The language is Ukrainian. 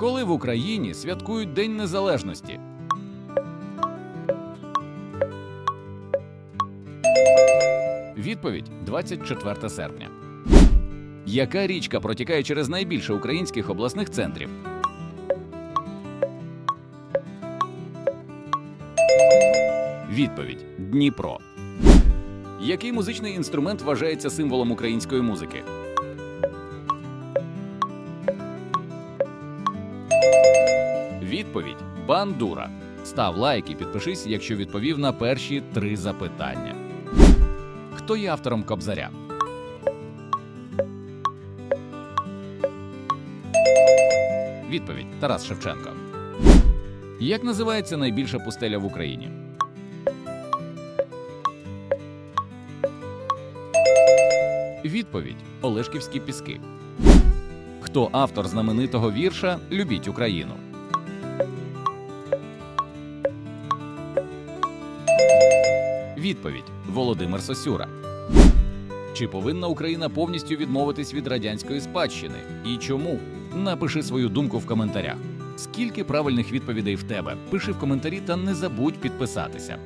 Коли в Україні святкують День Незалежності? Відповідь 24 серпня. Яка річка протікає через найбільше українських обласних центрів? Відповідь Дніпро. Який музичний інструмент вважається символом української музики? Відповідь бандура. Став лайк і підпишись, якщо відповів на перші три запитання. Хто є автором Кобзаря? Відповідь Тарас Шевченко. Як називається найбільша пустеля в Україні? Відповідь Олешківські піски. Хто автор знаменитого вірша Любіть Україну? Відповідь Володимир Сосюра. Чи повинна Україна повністю відмовитись від радянської спадщини? І чому? Напиши свою думку в коментарях. Скільки правильних відповідей в тебе? Пиши в коментарі та не забудь підписатися.